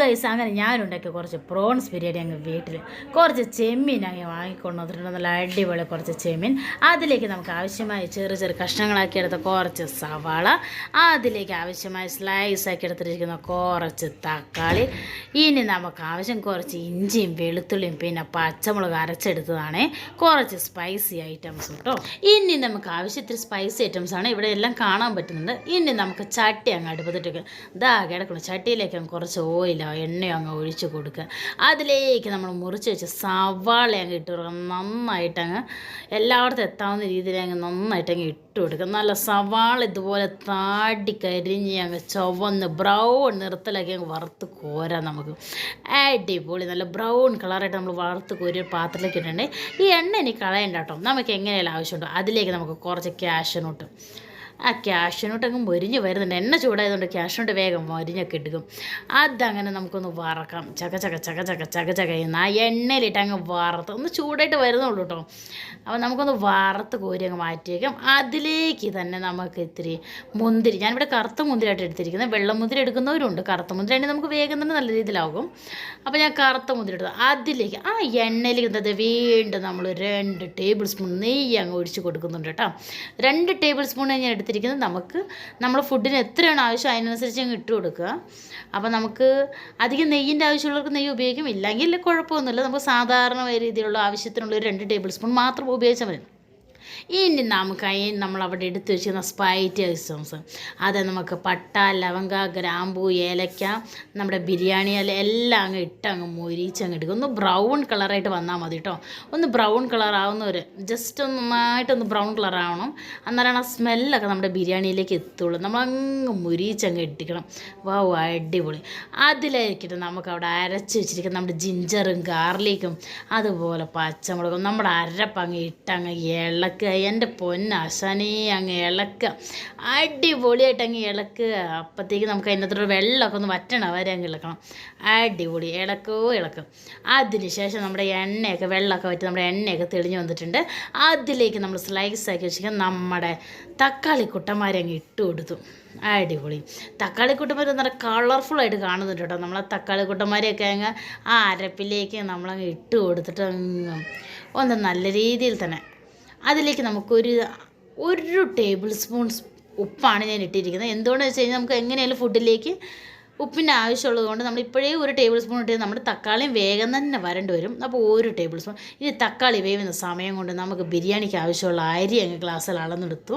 Guys അങ്ങനെ ഞാനുണ്ടാക്കിയ കുറച്ച് prawns biryani അങ്ങ് വീട്ടിൽ കുറച്ച് ചെമ്മീൻ അങ്ങ് വാങ്ങിക്കൊണ്ട് വന്നിട്ടുണ്ട് നല്ല അടിപൊളി കുറച്ച് ചെമ്മീൻ. അതിലേക്ക് നമുക്ക് ആവശ്യമായ ചെറിയ ചെറിയ കഷ്ണങ്ങളാക്കി എടുത്ത കുറച്ച് സവാള. അതിലേക്ക് ആവശ്യമായ സ്ലൈസ് ആക്കി എടുത്തിരിക്കുന്ന കുറച്ച് തക്കാളി. ഇനി നമുക്ക് ആവശ്യം കുറച്ച് ഇഞ്ചിയും വെളുത്തുള്ളിയും പിന്നെ പച്ചമുളക് അരച്ചെടുത്തതാണ്. കുറച്ച് സ്പൈസി ഐറ്റംസ് കേട്ടോ ഇനി നമുക്ക് ആവശ്യത്തിന് സ്പൈസി ഐറ്റംസ് ആണ് ഇവിടെ എല്ലാം കാണാൻ പറ്റുന്നുണ്ട്. ഇനി നമുക്ക് ചട്ടി അങ്ങ് അടുപ്പത്തിട്ട് ഇതാ കിടക്കണം ചട്ടിയിലേക്ക് കുറച്ച് കുറച്ച് ഓയിലോ എണ്ണയോ അങ്ങ് ഒഴിച്ച് കൊടുക്കുക. അതിലേക്ക് നമ്മൾ മുറിച്ച് വെച്ച് സവാള അങ്ങ് ഇട്ട് കൊടുക്കുക. നന്നായിട്ട് അങ്ങ് എല്ലായിടത്തും എത്താവുന്ന രീതിയിൽ അങ്ങ് നന്നായിട്ട് അങ്ങ് ഇട്ട് കൊടുക്കുക. നല്ല സവാള ഇതുപോലെ താടി കരിഞ്ഞ് അങ്ങ് ചുവന്ന് ബ്രൗൺ നിറത്തിലൊക്കെ അങ്ങ് വറുത്ത് കോരാം നമുക്ക്. അടിപൊളി. നല്ല ബ്രൗൺ കളറായിട്ട് നമ്മൾ വറുത്ത് കോരി പാത്രത്തിലേക്ക് ഇട്ടിട്ടുണ്ടെങ്കിൽ ഈ എണ്ണ ഇനി കളയണ്ട കേട്ടോ. നമുക്ക് എങ്ങനെയാലും ആവശ്യമുണ്ടോ. അതിലേക്ക് നമുക്ക് കുറച്ച് ക്യാഷനോട്ട് ആ ക്യാഷിനോട്ട് അങ്ങ് മൊരിഞ്ഞ് വരുന്നുണ്ട്. എണ്ണ ചൂടായതുകൊണ്ട് ക്യാഷിനോട്ട് വേഗം മൊരിഞ്ഞൊക്കെ എടുക്കും. അതങ്ങനെ നമുക്കൊന്ന് വറക്കാം. ചക ചക ചക ചക ചക ചക എന്ന് ആ എണ്ണയിലിട്ട് അങ്ങ് വറുത്ത് ഒന്ന് ചൂടായിട്ട് വരുന്നുള്ളൂ കേട്ടോ അപ്പോൾ നമുക്കൊന്ന് വറുത്ത് കോരി അങ്ങ് മാറ്റിയേക്കാം. അതിലേക്ക് തന്നെ നമുക്ക് ഇത്തിരി മുന്തിരി ഞാനിവിടെ കറുത്ത മുന്തിരിയായിട്ട് എടുത്തിരിക്കുന്നത് വെള്ള മുന്തിരി എടുക്കുന്നവരുണ്ട്. കറുത്ത മുന്തിരി ആണെങ്കിൽ നമുക്ക് വേഗം തന്നെ നല്ല രീതിയിലാകും. അപ്പോൾ ഞാൻ കറുത്ത മുന്തിരി എടുത്തു അതിലേക്ക് ആ എണ്ണയിലേക്ക് എന്തത് വീണ്ടും നമ്മൾ രണ്ട് ടേബിൾ സ്പൂൺ നെയ്യ് അങ്ങ് ഒഴിച്ച് കൊടുക്കുന്നുണ്ട് കേട്ടോ രണ്ട് ടേബിൾ സ്പൂൺ ഞാൻ എടുത്തിരിക്കുന്നത് നമുക്ക് നമ്മൾ ഫുഡിന് എത്രയാണ് ആവശ്യം അതിനനുസരിച്ച് അങ്ങ് ഇട്ട് കൊടുക്കുക. അപ്പോൾ നമുക്ക് അധികം നെയ്യിന്റെ ആവശ്യമുള്ളവർക്ക് നെയ്യ് ഉപയോഗിക്കും. ഇല്ലെങ്കിൽ കുഴപ്പമൊന്നുമില്ല. നമുക്ക് സാധാരണ രീതിയിലുള്ള ആവശ്യത്തിനുള്ള ഒരു രണ്ട് ടേബിൾ സ്പൂൺ മാത്രം ഉപയോഗിച്ചാൽ മതി. ഇനി നമുക്കായി നമ്മൾ അവിടെ എടുത്തു വെച്ചിരുന്ന സ്പൈറ്റി ഐറ്റംസ് അത് നമുക്ക് പട്ട ലവങ്ക ഗ്രാമ്പൂ ഏലക്ക നമ്മുടെ ബിരിയാണി അല്ല എല്ലാം അങ്ങ് ഇട്ട് അങ്ങ് മൊരിച്ച് അങ്ങ് എടുക്കും ഒന്ന് ബ്രൗൺ കളറായിട്ട് വന്നാൽ മതി കേട്ടോ ഒന്ന് ബ്രൗൺ കളർ ആവുന്ന ഒരു ജസ്റ്റ് ഒന്ന് നന്നായിട്ടൊന്ന് ബ്രൗൺ കളർ ആവണം. അന്നേരമാണ് ആ സ്മെല്ലൊക്കെ നമ്മുടെ ബിരിയാണിയിലേക്ക് എത്തുള്ളൂ. നമ്മൾ അങ്ങ് ഇട്ടിക്കണം വാ അടിപൊളി. അതിലേക്കിട്ട് നമുക്ക് അവിടെ അരച്ച് വെച്ചിരിക്കുന്ന നമ്മുടെ ജിഞ്ചറും ഗാർലിക്കും അതുപോലെ പച്ചമുളകും നമ്മുടെ അരപ്പങ്ങ് ഇട്ടങ്ങ് ഇളക്കുക എന്റെ പൊന്നശനി അങ്ങ് ഇളക്കുക അടിപൊളിയായിട്ട് അങ്ങ് ഇളക്കുക അപ്പോഴത്തേക്ക് നമുക്ക് അതിനകത്തോട് വെള്ളമൊക്കെ ഒന്ന് വറ്റണം വരെ അങ്ങ് ഇളക്കണം. അടിപൊളി. ഇളക്കോ ഇളക്കും. അതിന് ശേഷം നമ്മുടെ എണ്ണയൊക്കെ വെള്ളമൊക്കെ വറ്റി നമ്മുടെ എണ്ണയൊക്കെ തെളിഞ്ഞു വന്നിട്ടുണ്ട്. അതിലേക്ക് നമ്മൾ സ്ലൈസ് ആക്കി വെച്ചിരിക്കുന്ന നമ്മുടെ തക്കാളി കുട്ടന്മാരെ അങ്ങ് ഇട്ട് കൊടുത്തു. അടിപൊളി. തക്കാളി കുട്ടന്മാർ നല്ല കളർഫുള്ളായിട്ട് കാണുന്നുണ്ട് കേട്ടോ. നമ്മളെ തക്കാളി കുട്ടന്മാരെയൊക്കെ അങ്ങ് ആ അരപ്പിലേക്ക് നമ്മളങ്ങ് ഇട്ട് കൊടുത്തിട്ട് അങ്ങ് ഒന്ന് നല്ല രീതിയിൽ തന്നെ അതിലേക്ക് നമുക്കൊരു ഒരു ടേബിൾ സ്പൂൺ ഉപ്പാണ് ഞാൻ ഇട്ടിരിക്കുന്നത്. എന്തുകൊണ്ടെന്ന് വെച്ച് കഴിഞ്ഞാൽ നമുക്ക് എങ്ങനെയാലും ഫുഡിലേക്ക് ഉപ്പിന്റെ ആവശ്യമുള്ളത് കൊണ്ട് നമ്മൾ ഇപ്പോഴേ ഒരു ടേബിൾ സ്പൂൺ ഇട്ട് നമ്മുടെ തക്കാളിയും വേഗം തന്നെ വരേണ്ടി വരും. അപ്പോൾ ഒരു ടേബിൾ സ്പൂൺ ഇനി തക്കാളി വേവുന്ന സമയം കൊണ്ട് നമുക്ക് ബിരിയാണിക്ക് ആവശ്യമുള്ള അരി അങ്ങ് ഗ്ലാസ്സിൽ അളന്നെടുത്തു.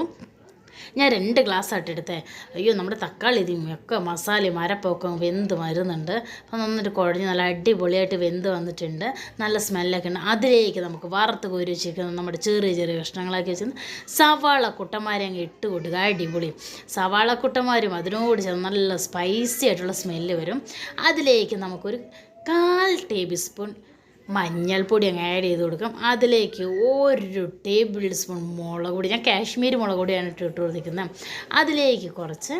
ഞാൻ രണ്ട് ഗ്ലാസ് ആയിട്ട് എടുത്തേ. അയ്യോ നമ്മുടെ തക്കാളി ഇതിയും ഒക്കെ മസാലയും അരപ്പൊക്കെ വെന്ത് വരുന്നുണ്ട്. അപ്പോൾ നന്നിട്ട് കുഴഞ്ഞ് നല്ല അടിപൊളിയായിട്ട് വെന്ത് വന്നിട്ടുണ്ട്. നല്ല സ്മെല്ലൊക്കെ ഉണ്ട്. അതിലേക്ക് നമുക്ക് വറുത്ത് കോരി വെച്ചിരിക്കുന്ന നമ്മുടെ ചെറിയ ചെറിയ കഷ്ണങ്ങളാക്കി വെച്ചിരുന്ന സവാള കുട്ടന്മാരെ അങ്ങ് ഇട്ട് കൊടുക്കുക. അടിപൊളി. സവാള കുട്ടന്മാരും അതിനോട് ചേർന്ന് നല്ല സ്പൈസി ആയിട്ടുള്ള സ്മെല്ല് വരും. അതിലേക്ക് നമുക്കൊരു കാൽ ടേബിൾ സ്പൂൺ മഞ്ഞൾപ്പൊടി അങ്ങ് ആഡ് ചെയ്ത് കൊടുക്കാം. അതിലേക്ക് ഒരു ടേബിൾ സ്പൂൺ മുളക് പൊടി ഞാൻ കാശ്മീരി മുളക് പൊടിയാണ് ഇട്ട് കൊടുത്തിരിക്കുന്നത്. അതിലേക്ക് കുറച്ച്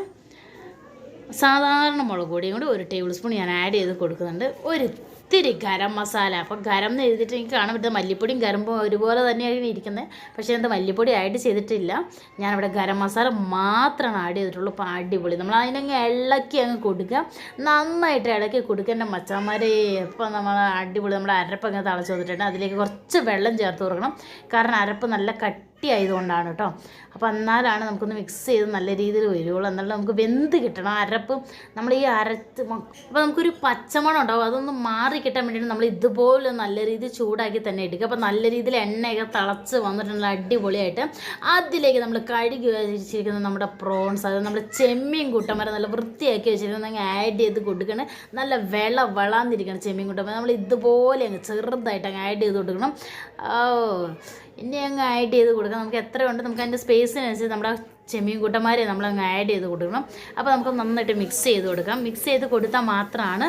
സാധാരണ മുളക് പൊടിയും കൂടി ഒരു ടേബിൾ സ്പൂൺ ഞാൻ ആഡ് ചെയ്ത് കൊടുക്കുന്നുണ്ട്. ഒരു ഇത്തിരി ഗരം മസാല. അപ്പോൾ ഗരം എന്ന് എഴുതിയിട്ട് എനിക്ക് കാണാൻ പറ്റുന്നത് മല്ലിപ്പൊടിയും ഗരമ്പും ഒരുപോലെ തന്നെയാണ് ഇരിക്കുന്നത്. പക്ഷേ എന്താ മല്ലിപ്പൊടി ആഡ് ചെയ്തിട്ടില്ല. ഞാനിവിടെ ഗരം മസാല മാത്രമാണ് ആഡ് ചെയ്തിട്ടുള്ളൂ. അപ്പോൾ അടിപൊളി. നമ്മൾ അതിനങ്ങ് ഇളക്കി അങ്ങ് കൊടുക്കുക. നന്നായിട്ട് ഇളക്കി കൊടുക്കുക. എന്റെ മച്ചാന്മാരെ ഇപ്പം നമ്മൾ അടിപൊളി. നമ്മുടെ അരപ്പ് അങ്ങ് തളച്ച് വന്നിട്ടുണ്ട്. അതിലേക്ക് കുറച്ച് വെള്ളം ചേർത്ത് കൊടുക്കണം. കാരണം അരപ്പ് നല്ല കട്ടി ആയതുകൊണ്ടാണ് കേട്ടോ. അപ്പോൾ എന്നാലാണ് നമുക്കൊന്ന് മിക്സ് ചെയ്ത് നല്ല രീതിയിൽ വരുവുള്ളൂ എന്നാലും നമുക്ക് വെന്ത് കിട്ടണം. അരപ്പ് നമ്മൾ ഈ അരത്ത് അപ്പോൾ നമുക്കൊരു പച്ചമണം ഉണ്ടാവും. അതൊന്ന് മാറി കിട്ടാൻ വേണ്ടിയിട്ട് നമ്മൾ ഇതുപോലെ നല്ല രീതിയിൽ ചൂടാക്കി തന്നെ എടുക്കുക. അപ്പോൾ നല്ല രീതിയിൽ എണ്ണയൊക്കെ തിളച്ച് വന്നിട്ടുള്ള അടിപൊളിയായിട്ട് അതിലേക്ക് നമ്മൾ കഴുകി വെച്ചിരിക്കുന്ന നമ്മുടെ പ്രോൺസ് അത് നമ്മുടെ ചെമ്മീൻ കൂട്ടമര നല്ല വൃത്തിയാക്കി വെച്ചിരിക്കുന്നത് ആഡ് ചെയ്ത് കൊടുക്കണം. നല്ല വെള വളാന്നിരിക്കണം ചെമ്മീൻ കൂട്ടമര നമ്മൾ ഇതുപോലെ അങ്ങ് ചെറുതായിട്ട് അങ്ങ് ആഡ് ചെയ്ത് കൊടുക്കണം. ഓ ഇനി അങ്ങ് ആഡ് ചെയ്ത് കൊടുക്കാം നമുക്ക് എത്രയുണ്ട് നമുക്ക് അതിന്റെ സ്പേസിനനുസരിച്ച് നമ്മുടെ ചെമ്മീൻ കൂട്ടന്മാരെ നമ്മൾ അങ്ങ് ആഡ് ചെയ്ത് കൊടുക്കണം. അപ്പോൾ നമുക്ക് നന്നായിട്ട് മിക്സ് ചെയ്ത് കൊടുക്കാം. മിക്സ് ചെയ്ത് കൊടുത്താൽ മാത്രമാണ്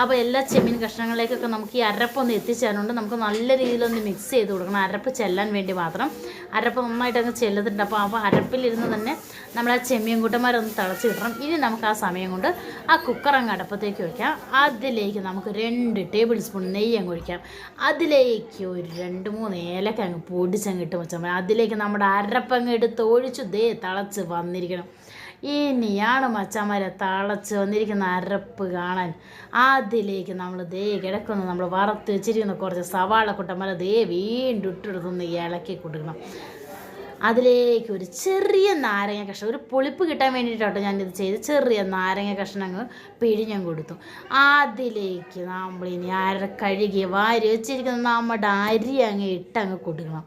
അപ്പോൾ എല്ലാ ചെമ്മീൻ കഷ്ണങ്ങളിലേക്കൊക്കെ നമുക്ക് ഈ അരപ്പൊന്ന് എത്തിച്ചേരുന്നുണ്ട് നമുക്ക് നല്ല രീതിയിലൊന്ന് മിക്സ് ചെയ്ത് കൊടുക്കണം. അരപ്പ് ചെല്ലാൻ വേണ്ടി മാത്രം. അരപ്പ് നന്നായിട്ട് അങ്ങ് ചെല്ലുന്നുണ്ട്. അപ്പോൾ അപ്പോൾ അരപ്പിലിരുന്ന് തന്നെ നമ്മൾ ആ ചെമ്മീൻ കൂട്ടന്മാരൊന്ന് തിളച്ച് കിട്ടണം. ഇനി നമുക്ക് ആ സമയം കൊണ്ട് ആ കുക്കർ അങ്ങ് അടപ്പത്തേക്ക് വയ്ക്കാം അതിലേക്ക് നമുക്ക് രണ്ട് ടേബിൾ സ്പൂൺ നെയ്യ് അങ്ങ് ഒഴിക്കാം. അതിലേക്ക് ഒരു രണ്ട് മൂന്ന് ഏലക്ക അങ്ങ് പൊടിച്ചങ്ങ് ഇട്ട് വെച്ചാൽ അതിലേക്ക് നമ്മുടെ അരപ്പങ്ങ് എടുത്ത് ഒഴിച്ചു. ദേ തിളച്ച് വന്നിരിക്കണം. ഇനിയാണ് മച്ചന്മാരെ തളച്ച് വന്നിരിക്കുന്ന അരപ്പ് കാണാൻ. അതിലേക്ക് നമ്മൾ ദേ കിടക്കുന്നു. നമ്മൾ വറുത്ത് വെച്ചിരിക്കുന്ന. കുറച്ച് സവാള കുട്ടന്മാരെ ദേ വീണ്ടും ഇട്ടെടുത്തൊന്ന് ഇളക്കി കൊടുക്കണം. അതിലേക്ക് ഒരു ചെറിയ നാരങ്ങ കഷ്ണം ഒരു പുളിപ്പ് കിട്ടാൻ വേണ്ടിയിട്ടാട്ടോ ഞാനിത് ചെയ്ത് ചെറിയ നാരങ്ങ കഷ്ണം അങ്ങ് പിഴിഞ്ഞം കൊടുത്തു. അതിലേക്ക് നമ്മളിനി അര കഴുകി വാരി വെച്ചിരിക്കുന്ന നമ്മുടെ അരി അങ്ങ് ഇട്ട് അങ്ങ് കൊടുക്കണം.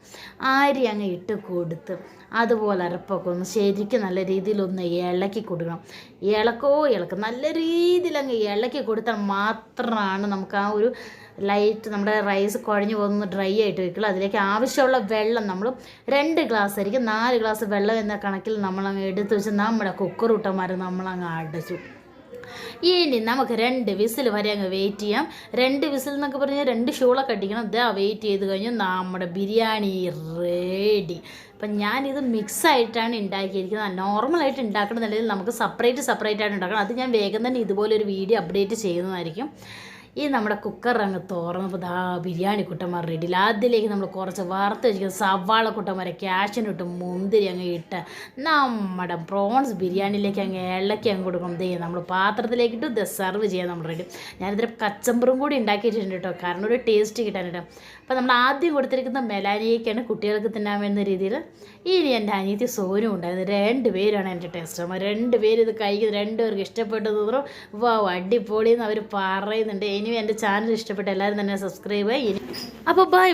അരി അങ്ങ് ഇട്ട് കൊടുത്ത് അതുപോലെ അരപ്പൊക്കെ ഒന്ന് ശരിക്കും നല്ല രീതിയിൽ ഒന്ന് ഇളക്കി കൊടുക്കണം. ഇളക്കോ ഇളക്കും നല്ല രീതിയിൽ അങ്ങ് ഇളക്കി കൊടുത്താൽ മാത്രമാണ് നമുക്ക് ആ ഒരു ലൈറ്റ് നമ്മുടെ റൈസ് കുഴഞ്ഞു പോകുന്ന ഡ്രൈ ആയിട്ട് വെക്കുള്ളൂ. അതിലേക്ക് ആവശ്യമുള്ള വെള്ളം നമ്മൾ രണ്ട് ഗ്ലാസ് ആയിരിക്കും. നാല് ഗ്ലാസ് വെള്ളം എന്ന കണക്കിൽ നമ്മളങ്ങ് എടുത്ത് വെച്ച് നമ്മുടെ കുക്കർ ഇട്ടമാരെ നമ്മളങ്ങ് അടച്ചു. ഇനി നമുക്ക് രണ്ട് വിസിൽ വരെ അങ്ങ് വെയിറ്റ് ചെയ്യാം. രണ്ട് വിസിൽ എന്നൊക്കെ പറഞ്ഞാൽ രണ്ട് ഷൂളൊക്കെ അടിക്കണം. ഇതാ വെയിറ്റ് ചെയ്ത് കഴിഞ്ഞ് നമ്മുടെ ബിരിയാണി റെഡി അപ്പം ഞാനിത് മിക്സായിട്ടാണ് ഉണ്ടാക്കിയിരിക്കുന്നത്. നോർമലായിട്ട് ഉണ്ടാക്കണമെന്നുണ്ടെങ്കിൽ നമുക്ക് സെപ്പറേറ്റ് സെപ്പറേറ്റ് ആയിട്ട് ഉണ്ടാക്കണം. അത് ഞാൻ വേഗം തന്നെ ഇതുപോലെ ഒരു വീഡിയോ അപ്ഡേറ്റ് ചെയ്യുന്നതായിരിക്കും. ഈ നമ്മുടെ കുക്കർ അങ്ങ് തുറന്നപ്പോൾ ദാ ബിരിയാണി കുട്ടന്മാർ റെഡിയില്ല അതിലേക്ക് നമ്മൾ കുറച്ച് വറുത്ത് വെച്ചിരിക്കുന്ന സവാള കുട്ടന്മാരെ ക്യാഷിനിട്ട് മുന്തിരി അങ്ങ് ഇട്ട് നമ്മുടെ പ്രോൺസ് ബിരിയാണിയിലേക്ക് അങ്ങ് ഇളക്കി അങ്ങ് കൊടുക്കും. ദേ നമ്മൾ പാത്രത്തിലേക്ക് ഇട്ട് ഇത് സെർവ് ചെയ്യാൻ നമ്മൾ റെഡി ഞാനിതിൽ കച്ചമ്പറും കൂടി ഉണ്ടാക്കിയിട്ടുണ്ട് കേട്ടോ കാരണം ഒരു ടേസ്റ്റ് കിട്ടാനായിട്ട് അപ്പോൾ നമ്മൾ ആദ്യം കൊടുത്തിരിക്കുന്ന മെലാനിയൊക്കെയാണ് കുട്ടികൾക്ക് തിന്നാൻ വേണ്ട രീതിയിൽ ഇനി എന്റെ അനിയത്തി സോനും ഉണ്ടായിരുന്നു. രണ്ട് പേരാണ് എന്റെ ടേസ്റ്റ് രണ്ട് പേര് ഇത് കഴിക്കുന്നത്. രണ്ടുപേർക്ക് ഇഷ്ടപ്പെട്ടു തോന്നുന്നു. വാ അടിപൊളി എന്ന് അവർ പറയുന്നുണ്ട്. ഇനിയും എന്റെ ചാനൽ ഇഷ്ടപ്പെട്ട എല്ലാവരും തന്നെ സബ്സ്ക്രൈബ് ചെയ്യും. അപ്പോൾ ബൈ